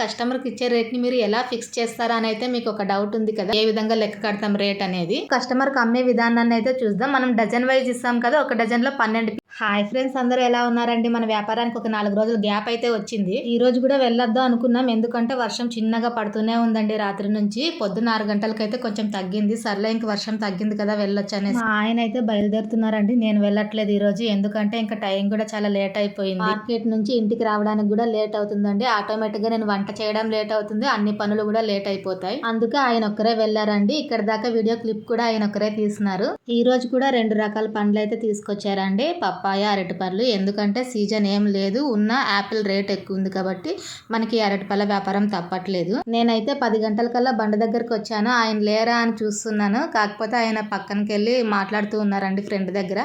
కస్టమర్కి ఇచ్చే రేట్ని మీరు ఎలా ఫిక్స్ చేస్తారా అని అయితే మీకు ఒక డౌట్ ఉంది కదా. ఏ విధంగా లెక్క కడతాం రేట్ అనేది. కస్టమర్కి అమ్మే విధానాన్ని అయితే చూద్దాం. మనం డజన్ వైజ్ ఇస్తాం కదా ఒక డజన్లో పన్నెండు హాయ్ ఫ్రెండ్స్ అందరూ ఎలా ఉన్నారండి? మన వ్యాపారానికి ఒక నాలుగు రోజులు గ్యాప్ అయితే వచ్చింది. ఈ రోజు కూడా వెళ్ళొద్దాం అనుకున్నాం. ఎందుకంటే వర్షం చిన్నగా పడుతూనే ఉందండి రాత్రి నుంచి. పొద్దున్న ఆరు గంటలకైతే కొంచెం తగ్గింది. సర్లే ఇంక వర్షం తగ్గింది కదా వెళ్ళొచ్చు అనేసి. ఆయన అయితే బయలుదేరుతున్నారండి. నేను వెళ్ళట్లేదు ఈ రోజు. ఎందుకంటే ఇంకా టైం కూడా చాలా లేట్ అయిపోయింది. మార్కెట్ నుంచి ఇంటికి రావడానికి కూడా లేట్ అవుతుందండి. ఆటోమేటిక్గా నేను వంట చేయడం లేట్ అవుతుంది. అన్ని పనులు కూడా లేట్ అయిపోతాయి. అందుకే ఆయన ఒక్కరే వెళ్ళారండి. ఇక్కడ దాకా వీడియో క్లిప్ కూడా ఆయన ఒక్కరే తీసినారు ఈ రోజు కూడా రెండు రకాల పండ్లు అయితే తీసుకొచ్చారండి. పప్పాయ అరటిపళ్ళు. ఎందుకంటే సీజన్ ఏం లేదు. ఉన్న యాపిల్ రేట్ ఎక్కువ ఉంది కాబట్టి మనకి అరటిపళ్ళ వ్యాపారం తప్పట్లేదు. నేనైతే పది గంటల కల్లా బండ దగ్గరకు వచ్చాను. ఆయన లేరా అని చూస్తున్నాను. కాకపోతే ఆయన పక్కనకి వెళ్ళి మాట్లాడుతూ ఉన్నారండి ఫ్రెండ్ దగ్గర.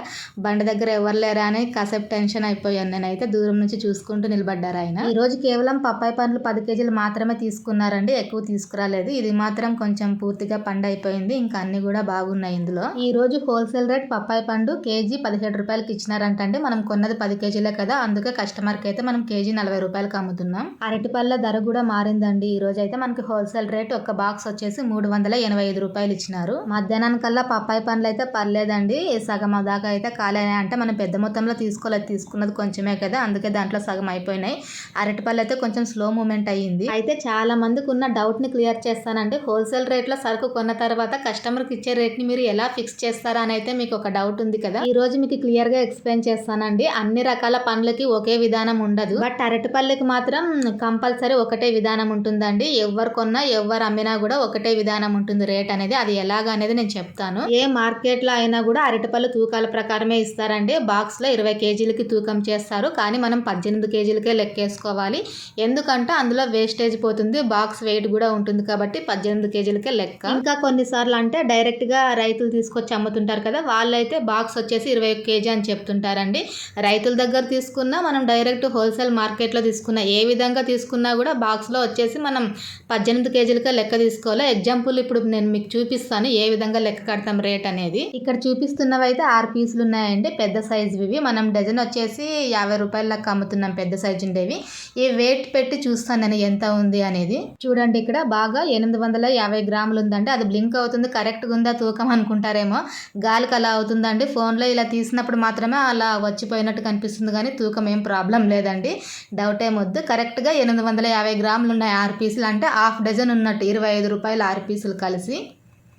బండి దగ్గర ఎవరు లేరా అని కాసేపు టెన్షన్ అయిపోయాను. నేనైతే దూరం నుంచి చూసుకుంటూ నిలబడ్డారు ఆయన. ఈ రోజు కేవలం పప్పాయి పండ్లు పది కేజీలు మాత్రమే తీసుకున్నారండి. ఎక్కువ తీసుకురాలేదు. ఇది మాత్రం కొంచెం పూర్తిగా పండు అయిపోయింది. ఇంకా అన్ని కూడా బాగున్నాయి ఇందులో. ఈ రోజు హోల్సేల్ రేట్ పప్పాయి పండు కేజీ పదిహేడు రూపాయలకి ఇచ్చినారంటే అండి మనం కొన్నది పది కేజీలే కదా. అందుకే కస్టమర్కి అయితే మనం కేజీ నలభై రూపాయలకి అమ్ముతున్నాం. అరటి పళ్ళ ధర కూడా మారిందండి. ఈ రోజు అయితే మనకి హోల్సేల్ రేట్ ఒక బాక్స్ వచ్చేసి మూడు వందల ఎనభై ఐదు రూపాయలు ఇచ్చినారు. మధ్యాహ్నానికల్లా పప్పాయి పండ్లు అయితే పర్లేదండి. సగం దాకా అయితే కాలే అంటే మనం పెద్ద మొత్తంలో తీసుకోలేదు. తీసుకున్నది కొంచెమే కదా. అందుకే దాంట్లో సగం అయిపోయినాయి. అరటిపళ్ళు అయితే కొంచెం స్లో మూమెంట్ అయింది. అయితే చాలా మందికి ఉన్న డౌట్ని క్లియర్ చేస్తానంటే హోల్సేల్ రేట్లో సరుకు కొన్న తర్వాత కస్టమర్కి ఇచ్చే రేట్ని మీరు ఎలా ఫిక్స్ చేస్తారా అని అయితే మీకు ఒక డౌట్ ఉంది కదా. ఈ రోజు మీకు క్లియర్గా ఎక్స్ప్లెయిన్ చేస్తానండి. అన్ని రకాల పండ్లకి ఒకే విధానం ఉండదు. బట్ అరటిపల్లికి మాత్రం కంపల్సరీ ఒకటే విధానం ఉంటుందండి. ఎవరు కొన్నా ఎవరు అమ్మినా కూడా ఒకటే విధానం ఉంటుంది రేట్ అనేది. అది ఎలాగ అనేది నేను చెప్తాను. ఏ మార్కెట్లో అయినా కూడా అరటిపళ్ళు తూకాల ప్రకారమే ఇస్తారండి. బాక్స్లో ఇరవై కేజీలకి తూకం చేస్తారు. కానీ మనం పద్దెనిమిది కేజీలకే లెక్కేసుకోవాలి. ఎందుకంటే అందులో వేస్టేజ్ పోతుంది బాక్స్ వెయిట్ కూడా ఉంటుంది కాబట్టి పద్దెనిమిది కేజీలకే లెక్క. ఇంకా కొన్నిసార్లు అంటే డైరెక్ట్గా రైతులు తీసుకొచ్చి అమ్ముతుంటారు కదా వాళ్ళైతే బాక్స్ వచ్చేసి ఇరవై కేజీ అని చెప్తుంటారండి. రైతుల దగ్గర తీసుకున్నా మనం డైరెక్ట్ హోల్సేల్ మార్కెట్లో తీసుకున్నా ఏ విధంగా తీసుకున్నా కూడా బాక్స్లో వచ్చేసి మనం పద్దెనిమిది కేజీలకే లెక్క తీసుకోవాలి? ఎగ్జాంపుల్ ఇప్పుడు నేను మీకు చూపిస్తాను ఏ విధంగా లెక్క కడతాం రేట్ అనేది. ఇక్కడ చూపిస్తున్నవి అయితే ఆరు పీసులు ఉన్నాయండి పెద్ద సైజు ఇవి మనం డజన్ వచ్చేసి యాభై రూపాయల లెక్క అమ్ముతున్నాం పెద్ద సైజు ఉండేవి. ఈ వెయిట్ పెట్టి చూస్తాను నేను ఎంత ఉంది అనేది చూడండి ఇక్కడ. బాగా ఎనిమిది వందల యాభై గ్రాములు ఉందండి అది బ్లింక్ అవుతుంది. కరెక్ట్గా ఉందా తూకం అనుకుంటారేమో. గాలికి అలా అవుతుందండి. ఫోన్లో ఇలా తీసినప్పుడు మాత్రమే అలా వచ్చిపోయినట్టు కనిపిస్తుంది కానీ తూకం ఏం ప్రాబ్లం లేదండి. డౌట్ ఏమొద్దు కరెక్ట్గా ఎనిమిది వందల యాభై గ్రాములు ఉన్నాయి ఆరు పీసులు అంటే హాఫ్ డజన్ ఉన్నట్టు ఇరవై ఐదు రూపాయలు ఆరు పీసులు కలిసి.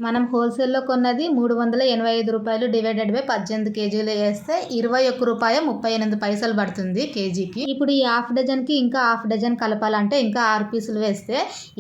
మనం హోల్సేల్లో కొన్నది మూడు వందల ఎనభై ఐదు రూపాయలు డివైడెడ్ బై పద్దెనిమిది కేజీలు వేస్తే ఇరవై ఒక్క రూపాయ ముప్పై ఎనిమిది పైసలు పడుతుంది కేజీకి. ఇప్పుడు ఈ హాఫ్ డజన్కి ఇంకా హాఫ్ డజన్ కలపాలంటే ఇంకా ఆరు పీసులు వేస్తే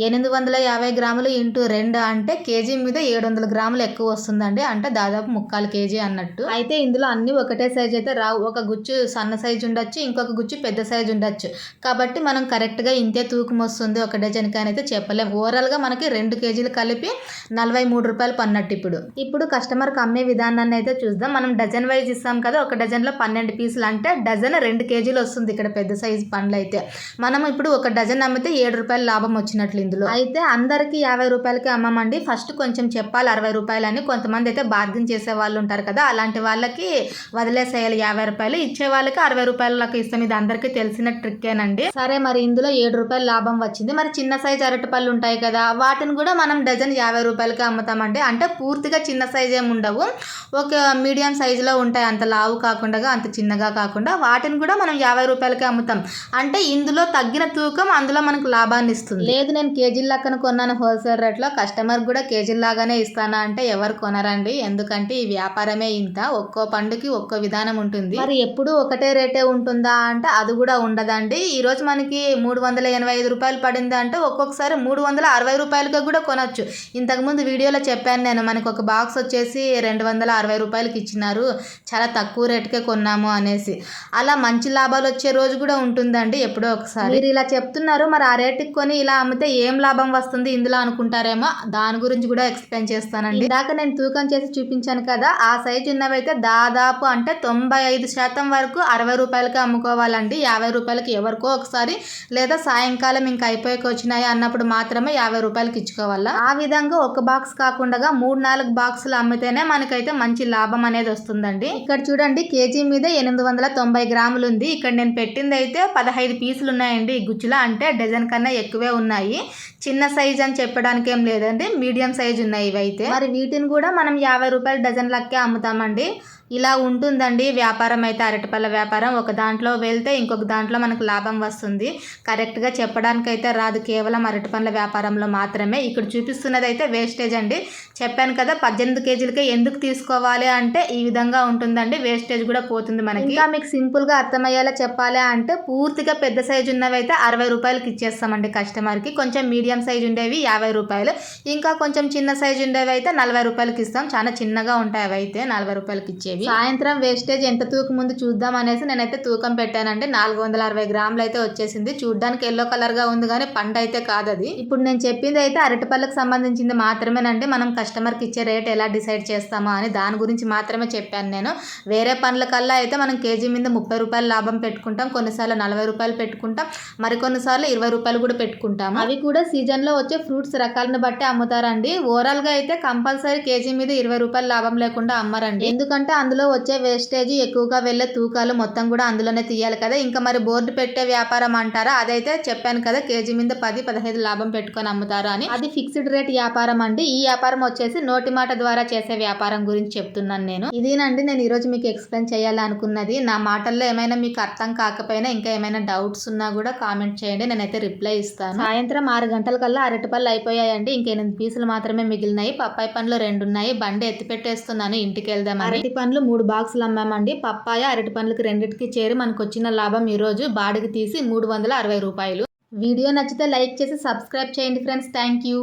ఎనిమిది వందల యాభై గ్రాములు ఇంటూ రెండు అంటే కేజీ మీద ఏడు వందల గ్రాములు ఎక్కువ వస్తుందండి. అంటే దాదాపు ముక్కాలు కేజీ అన్నట్టు. అయితే ఇందులో అన్ని ఒకటే సైజ్ అయితే రావు. ఒక గుచ్చు సన్న సైజు ఉండొచ్చు ఇంకొక గుచ్చు పెద్ద సైజు ఉండొచ్చు. కాబట్టి మనం కరెక్ట్గా ఇంతే తూకం వస్తుంది. ఒక డజన్కి అని అయితే చెప్పలేము ఓవరాల్గా మనకి రెండు కేజీలు కలిపి నలభై మూడు రూపాయలు పన్నట్టు ఇప్పుడు. ఇప్పుడు కస్టమర్కి అమ్మే విధానాన్ని అయితే చూద్దాం. మనం డజన్ వైజ్ ఇస్తాం కదా ఒక డజన్లో పన్నెండు పీసులు అంటే డజన్ రెండు కేజీలు వస్తుంది ఇక్కడ పెద్ద సైజు పండ్లు అయితే. మనం ఇప్పుడు ఒక డజన్ అమ్మితే ఏడు రూపాయలు లాభం వచ్చినట్లు ఇందులో. అయితే అందరికి యాభై రూపాయలకి అమ్మమండి. ఫస్ట్ కొంచెం చెప్పాలి అరవై రూపాయలు అని కొంతమంది అయితే బార్గెన్ చేసే వాళ్ళు ఉంటారు కదా అలాంటి వాళ్ళకి వదిలేసేయాలి యాభై రూపాయలు. ఇచ్చే వాళ్ళకి అరవై రూపాయలకు ఇస్తాం. ఇది అందరికీ తెలిసిన ట్రిక్కేనండి. సరే మరి ఇందులో ఏడు రూపాయలు లాభం వచ్చింది. మరి చిన్న సైజు అరటిపళ్ళు ఉంటాయి కదా వాటిని కూడా మనం డజన్ యాభై రూపాయలకి అమ్ముతాం. అంటే పూర్తిగా చిన్న సైజ్ ఏమి ఉండవు. ఒక మీడియం సైజులో ఉంటాయి. అంత లావు కాకుండా అంత చిన్నగా కాకుండా వాటిని కూడా మనం యాభై రూపాయలకి అమ్ముతాం. అంటే ఇందులో తగ్గిన తూకం అందులో మనకు లాభాన్ని ఇస్తుంది. లేదు నేను కేజీల లెక్కన కొన్నాను. హోల్సేల్ రేట్లో కస్టమర్ కూడా కేజీల లాగానే ఇస్తానా అంటే ఎవరు కొనరండి. ఎందుకంటే ఈ వ్యాపారమే ఇంత. ఒక్కో పండుకి ఒక్కో విధానం ఉంటుంది. మరి ఎప్పుడు ఒకటే రేటే ఉంటుందా అంటే అది కూడా ఉండదండి. ఈ రోజు మనకి మూడు వందల ఎనభై ఐదు రూపాయలు పడింది అంటే ఒక్కొక్కసారి మూడు వందల అరవై రూపాయలకి కూడా కొనొచ్చు. ఇంతకుముందు వీడియోలో చెప్పాను నేను. మనకు ఒక బాక్స్ వచ్చేసి రెండు వందల అరవై రూపాయలకి ఇచ్చినారు. చాలా తక్కువ రేటుకే కొన్నాము అనేసి. అలా మంచి లాభాలు వచ్చే రోజు కూడా ఉంటుందండి ఎప్పుడో ఒకసారి. మీరు ఇలా చెప్తున్నారు మరి ఆ రేటుకి కొని ఇలా అమ్మితే ఏం లాభం వస్తుంది? ఇందులో అనుకుంటారేమో? దాని గురించి కూడా ఎక్స్ప్లెయిన్ చేస్తానండి. ఇందాక నేను తూకం చేసి చూపించాను కదా ఆ సైజు ఉన్నవైతే దాదాపు అంటే తొంభై ఐదు శాతం వరకు అరవై రూపాయలకి అమ్ముకోవాలండి. యాభై రూపాయలకి ఎవరికో ఒకసారి లేదా సాయంకాలం ఇంకా అయిపోయాక వచ్చినాయి అన్నప్పుడు మాత్రమే యాభై రూపాయలకి ఇచ్చుకోవాలా? ఆ విధంగా ఒక బాక్స్ కాకుండా కాకుండా మూడు నాలుగు బాక్సులు అమ్మితేనే మనకైతే మంచి లాభం అనేది వస్తుందండి. ఇక్కడ చూడండి కేజీ మీద ఎనిమిది వందల తొంభై గ్రాములు ఉంది ఇక్కడ నేను పెట్టింది అయితే పదహైదు పీసులు ఉన్నాయండి ఈ గుజ్జులో. అంటే డజన్ కన్నా ఎక్కువే ఉన్నాయి. చిన్న సైజ్ అని చెప్పడానికి ఏం లేదండి. మీడియం సైజ్ ఉన్నాయి ఇవైతే. మరి వీటిని కూడా మనం యాభై రూపాయల డజన్ లక్కే అమ్ముతామండి. ఇలా ఉంటుందండి వ్యాపారం అయితే అరటిపళ్ళ వ్యాపారం. ఒక దాంట్లో వెళ్తే ఇంకొక దాంట్లో మనకు లాభం వస్తుంది. కరెక్ట్గా చెప్పడానికి అయితే రాదు. కేవలం అరటిపండ్ల వ్యాపారంలో మాత్రమే. ఇక్కడ చూపిస్తున్నది అయితే వేస్టేజ్ అండి. చెప్పాను కదా పద్దెనిమిది కేజీలకే ఎందుకు తీసుకోవాలి అంటే ఈ విధంగా ఉంటుందండి. వేస్టేజ్ కూడా పోతుంది మనకి. ఇంకా మీకు సింపుల్గా అర్థమయ్యేలా చెప్పాలి అంటే పూర్తిగా పెద్ద సైజు ఉన్నవి అయితే అరవై రూపాయలకి ఇచ్చేస్తామండి కస్టమర్కి. కొంచెం మీడియం సైజు ఉండేవి యాభై రూపాయలు. ఇంకా కొంచెం చిన్న సైజు ఉండేవి అయితే నలభై రూపాయలకి ఇస్తాం. చాలా చిన్నగా ఉంటాయి అవి అయితే నలభై రూపాయలకి ఇచ్చేవి. సాయంత్రం వేస్టేజ్ ఎంత తూకం ముందు చూద్దాం అనేసి నేనైతే తూకం పెట్టానంటే నాలుగు వందల అరవై గ్రాములు అయితే వచ్చేసింది. చూడ్డానికి ఎల్లో కలర్గా ఉంది కానీ పండు అయితే కాదు అది ఇప్పుడు నేను చెప్పింది అయితే అరటిపళ్ళకి సంబంధించింది మాత్రమేనండి. మనం కస్టమర్కి ఇచ్చే రేట్ ఎలా డిసైడ్ చేస్తామో అని దాని గురించి మాత్రమే చెప్పాను నేను. వేరే పండ్ల కల్లా అయితే మనం కేజీ మీద ముప్పై రూపాయలు లాభం పెట్టుకుంటాం. కొన్నిసార్లు నలభై రూపాయలు పెట్టుకుంటాం. మరికొన్నిసార్లు ఇరవై రూపాయలు కూడా పెట్టుకుంటాం అవి కూడా సీజన్లో వచ్చే ఫ్రూట్స్ రకాలను బట్టి అమ్ముతారండి. ఓవరాల్గా అయితే కంపల్సరీ కేజీ మీద ఇరవై రూపాయలు లాభం లేకుండా అమ్మరండి. ఎందుకంటే అందులో వచ్చే వేస్టేజ్ ఎక్కువగా వెళ్ళే తూకాలు మొత్తం కూడా అందులోనే తీయాలి కదా. ఇంకా మరి బోర్డు పెట్టే వ్యాపారం అంటారా? అదైతే చెప్పాను కదా కేజీ మీద పది పదహైదు లాభం పెట్టుకొని అమ్ముతారు అని. అది ఫిక్స్డ్ రేట్ వ్యాపారం అండి. ఈ వ్యాపారం వచ్చేసి నోటి మాట ద్వారా చేసే వ్యాపారం గురించి చెప్తున్నాను నేను. ఇదేనండి నేను ఈరోజు మీకు ఎక్స్ప్లెయిన్ చేయాలనుకున్నది. నా మాటల్లో ఏమైనా మీకు అర్థం కాకపోయినా ఇంకా ఏమైనా డౌట్స్ ఉన్నా కూడా కామెంట్ చేయండి. నేనైతే రిప్లై ఇస్తాను. సాయంత్రం ఆరు గంటల కల్లా అరటిపళ్ళు అయిపోయాయండి. ఇంకా ఎనిమిది పీసులు మాత్రమే మిగిలినాయి. పప్పాయి పండ్లు రెండు ఉన్నాయి బండి ఎత్తి పెట్టేస్తున్నాను ఇంటికి వెళ్దాం అరటి పండ్లు మూడు బాక్సులు అమ్మామండి. పప్పాయ అరటి పండ్లకి రెండింటికి చేరి మనకు వచ్చిన లాభం ఈరోజు బాడికి తీసి మూడు వందల అరవై రూపాయలు. వీడియో నచ్చితే లైక్ చేసి సబ్స్క్రైబ్ చేయండి ఫ్రెండ్స్. Thank you